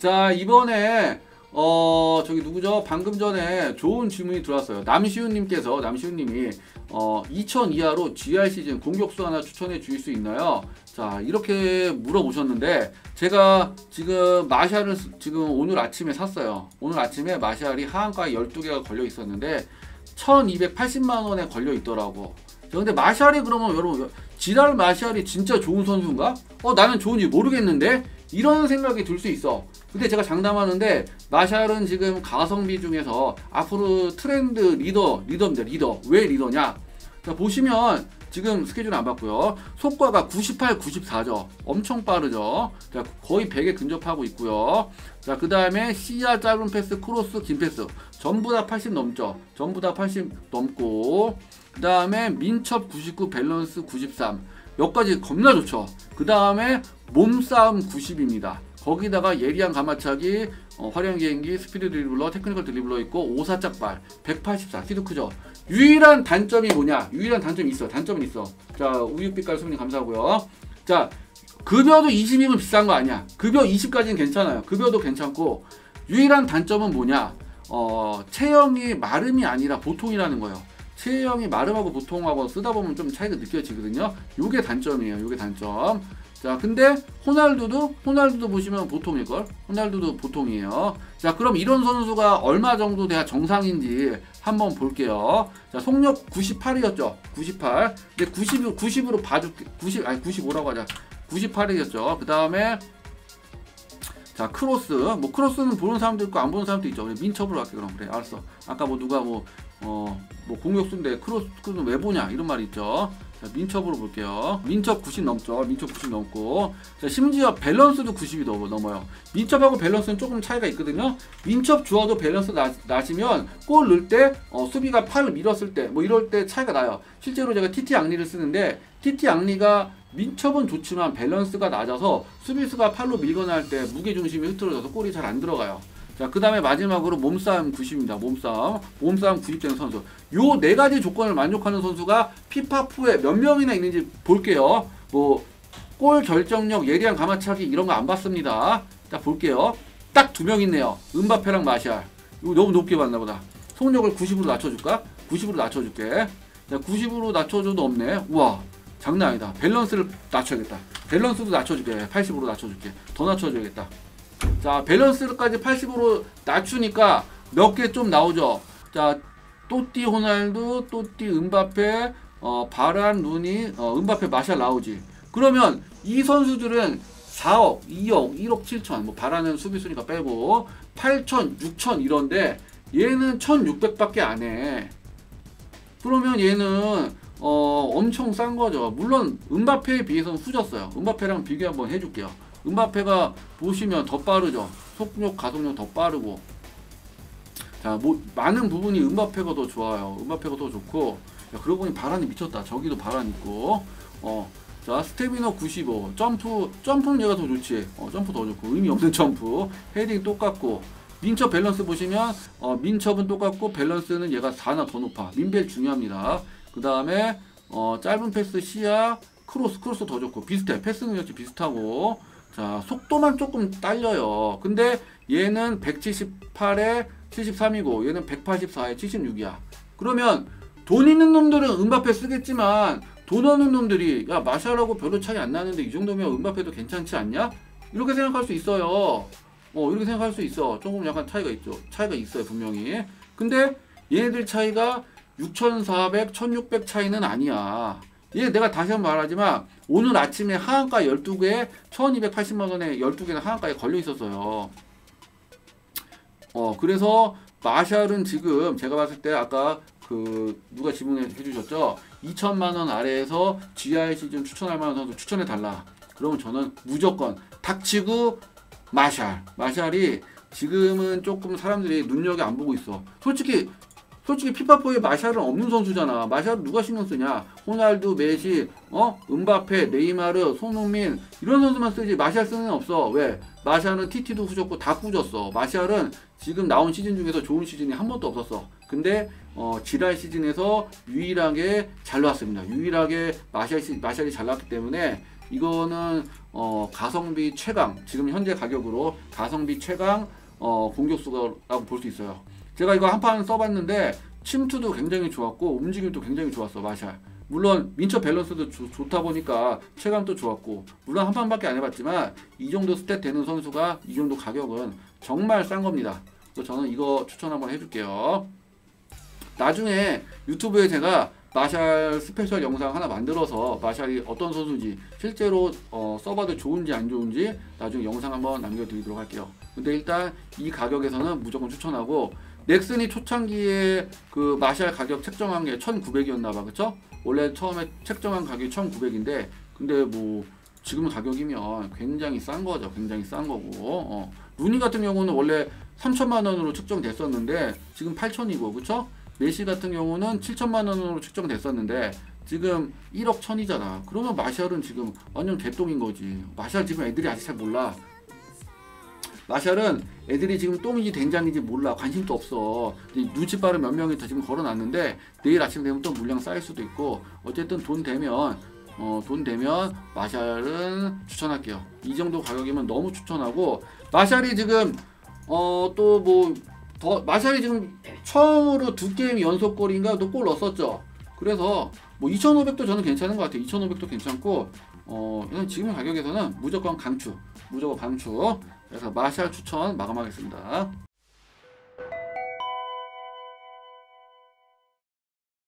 자 이번에 어 저기 누구죠? 방금 전에 좋은 질문이 들어왔어요. 남시훈님께서 남시훈님이 어2000 이하로 GR 시즌 공격수 하나 추천해 주실 수 있나요? 자 이렇게 물어보셨는데 제가 지금 마샬을 쓰- 지금 오늘 아침에 샀어요. 오늘 아침에 마샬이 하한가에 12개가 걸려 있었는데 1280만 원에 걸려 있더라고. 자, 근데 마샬이 그러면 여러분 지랄 마샬이 진짜 좋은 선수인가? 어 나는 좋은지 모르겠는데 이런 생각이 들 수 있어. 근데 제가 장담하는데 마샬은 지금 가성비 중에서 앞으로 트렌드 리더 리더입니다. 리더 왜 리더냐? 자 보시면 지금 스케줄 안 봤고요. 속과가 98, 94죠. 엄청 빠르죠. 자 거의 100에 근접하고 있고요. 자 그 다음에 시야 짧은 패스, 크로스, 긴 패스 전부 다 80 넘죠. 전부 다 80 넘고 그 다음에 민첩 99, 밸런스 93 여기까지 겁나 좋죠. 그 다음에 몸싸움 90입니다. 거기다가 예리한 가마차기, 어, 화려한 개인기, 스피드 드리블러, 테크니컬 드리블러 있고 오사짝발 184 키도 크죠. 유일한 단점이 뭐냐? 유일한 단점이 있어. 단점은 있어. 자 우유빛깔 수분이 감사하고요. 자 급여도 20이면 비싼 거 아니야. 급여 20까지는 괜찮아요. 급여도 괜찮고 유일한 단점은 뭐냐? 어 체형이 마름이 아니라 보통이라는 거예요. 체형이 마름하고 보통하고 쓰다 보면 좀 차이가 느껴지거든요. 요게 단점이에요. 요게 단점. 자, 근데 호날두도 호날두도 보시면 보통일걸. 호날두도 보통이에요. 자, 그럼 이런 선수가 얼마 정도 돼야 정상인지 한번 볼게요. 자, 속력 98이었죠. 98. 근데 90 90으로 봐줄게. 90 아니 95라고 하자. 98이었죠. 그 다음에 자 크로스 뭐 크로스는 보는 사람도 있고 안 보는 사람도 있죠. 그래, 민첩으로 할게 그럼 그래 알았어. 아까 뭐 누가 뭐 어, 뭐 공격수인데 크로스, 크로스 왜 보냐 이런 말 있죠. 자, 민첩으로 볼게요. 민첩 90 넘죠. 민첩 90 넘고. 자, 심지어 밸런스도 90이 넘어, 넘어요. 민첩하고 밸런스는 조금 차이가 있거든요. 민첩 주어도 밸런스 나, 나시면 골 넣을 때, 어, 수비가 팔을 밀었을 때, 뭐 이럴 때 차이가 나요. 실제로 제가 TT 앙리를 쓰는데, TT 앙리가 민첩은 좋지만 밸런스가 낮아서 수비수가 팔로 밀거나 할 때 무게중심이 흐트러져서 골이 잘 안 들어가요. 자, 그 다음에 마지막으로 몸싸움 90입니다. 몸싸움. 몸싸움 90되는 선수. 요 네 가지 조건을 만족하는 선수가 피파푸에 몇 명이나 있는지 볼게요. 뭐, 골 결정력, 예리한 가마차기 이런 거 안 봤습니다. 자, 볼게요. 딱 두 명 있네요. 은바페랑 마샬. 이거 너무 높게 봤나 보다. 속력을 90으로 낮춰줄까? 90으로 낮춰줄게. 자, 90으로 낮춰줘도 없네. 우와, 장난 아니다. 밸런스를 낮춰야겠다. 밸런스도 낮춰줄게. 80으로 낮춰줄게. 더 낮춰줘야겠다. 자 밸런스까지 80으로 낮추니까 몇 개 좀 나오죠. 자 또띠 호날두, 또띠 은바페, 어, 바란 루니, 어, 은바페 마샬 나오지. 그러면 이 선수들은 4억, 2억, 1억 7천, 뭐 바라는 수비수니까 빼고 8천, 6천 이런데 얘는 1,600밖에 안 해. 그러면 얘는 어, 엄청 싼 거죠. 물론 은바페에 비해서는 후졌어요. 은바페랑 비교 한번 해줄게요. 은바페가 보시면 더 빠르죠. 속력, 가속력 더 빠르고. 자, 뭐 많은 부분이 은바페가 더 좋아요. 은바페가 더 좋고. 야, 그러고 보니 바란이 미쳤다. 저기도 바란 있고. 어. 자, 스태미너 95. 점프, 점프는 얘가 더 좋지. 어, 점프 더 좋고. 의미 없는 점프. 헤딩 똑같고. 민첩 밸런스 보시면, 어, 민첩은 똑같고, 밸런스는 얘가 4나 더 높아. 민벨 중요합니다. 그 다음에, 어, 짧은 패스 시야, 크로스, 크로스 더 좋고. 비슷해. 패스 능력치 비슷하고. 자, 속도만 조금 딸려요. 근데 얘는 178에 73이고 얘는 184에 76이야. 그러면 돈 있는 놈들은 은바페 쓰겠지만 돈 없는 놈들이 야 마샬하고 별로 차이 안 나는데 이 정도면 은바페도 괜찮지 않냐? 이렇게 생각할 수 있어요. 어 이렇게 생각할 수 있어. 조금 약간 차이가 있죠. 차이가 있어요 분명히. 근데 얘네들 차이가 6,400, 1,600 차이는 아니야. 얘 내가 다시 한번 말하지만 오늘 아침에 하한가 12개에 1280만 원에 12개는 하한가에 걸려 있었어요. 어, 그래서 마샬은 지금 제가 봤을 때 아까 그 누가 질문해 주셨죠? 2천만 원 아래에서 GI 시즌 추천할 만한 선수 추천해 달라. 그러면 저는 무조건 닥치고 마샬. 마샬이 지금은 조금 사람들이 눈여겨 안 보고 있어. 솔직히 솔직히 피파포에 마샬은 없는 선수잖아. 마샬 누가 신경 쓰냐? 호날두, 메시, 어, 은바페, 네이마르, 손흥민 이런 선수만 쓰지 마샬 쓰는 애 없어. 왜? 마샬은 TT도 후졌고 다 후졌어. 마샬은 지금 나온 시즌 중에서 좋은 시즌이 한 번도 없었어. 근데 어, 지랄 시즌에서 유일하게 잘 나왔습니다. 유일하게 마샬 시, 마샬이 잘 나왔기 때문에 이거는 어, 가성비 최강 지금 현재 가격으로 가성비 최강 어, 공격수라고 볼 수 있어요. 제가 이거 한 판 써봤는데 침투도 굉장히 좋았고 움직임도 굉장히 좋았어 마샬. 물론 민첩 밸런스도 좋- 좋다 보니까 체감도 좋았고 물론 한 판밖에 안 해봤지만 이 정도 스탯 되는 선수가 이 정도 가격은 정말 싼 겁니다. 그래서 저는 이거 추천 한번 해줄게요. 나중에 유튜브에 제가 마샬 스페셜 영상 하나 만들어서 마샬이 어떤 선수인지 실제로 어, 써봐도 좋은지 안 좋은지 나중에 영상 한번 남겨드리도록 할게요. 근데 일단 이 가격에서는 무조건 추천하고 넥슨이 초창기에 그 마샬 가격 책정한 게 1,900이었나 봐. 그쵸? 원래 처음에 책정한 가격이 1,900인데 근데 뭐 지금 가격이면 굉장히 싼 거죠. 굉장히 싼 거고. 어. 루니 같은 경우는 원래 3천만 원으로 측정됐었는데 지금 8천이고 그쵸? 메시 같은 경우는 7천만 원으로 측정됐었는데 지금 1억 천이잖아. 그러면 마샬은 지금 완전 개똥인 거지. 마샬 지금 애들이 아직 잘 몰라. 마샬은 애들이 지금 똥인지 된장인지 몰라. 관심도 없어. 눈치 빠른 몇 명이 더 지금 걸어놨는데 내일 아침 되면 또 물량 쌓일 수도 있고 어쨌든 돈 되면 어, 돈 되면 마샬은 추천할게요. 이 정도 가격이면 너무 추천하고 마샬이 지금 어 또뭐 더 마샬이 지금 처음으로 두 게임 연속 골인가 또 골 넣었었죠. 그래서 뭐 2,500도 저는 괜찮은 것 같아요. 2,500도 괜찮고 어 지금 가격에서는 무조건 강추, 무조건 강추. 그래서 마샬 추천 마감하겠습니다.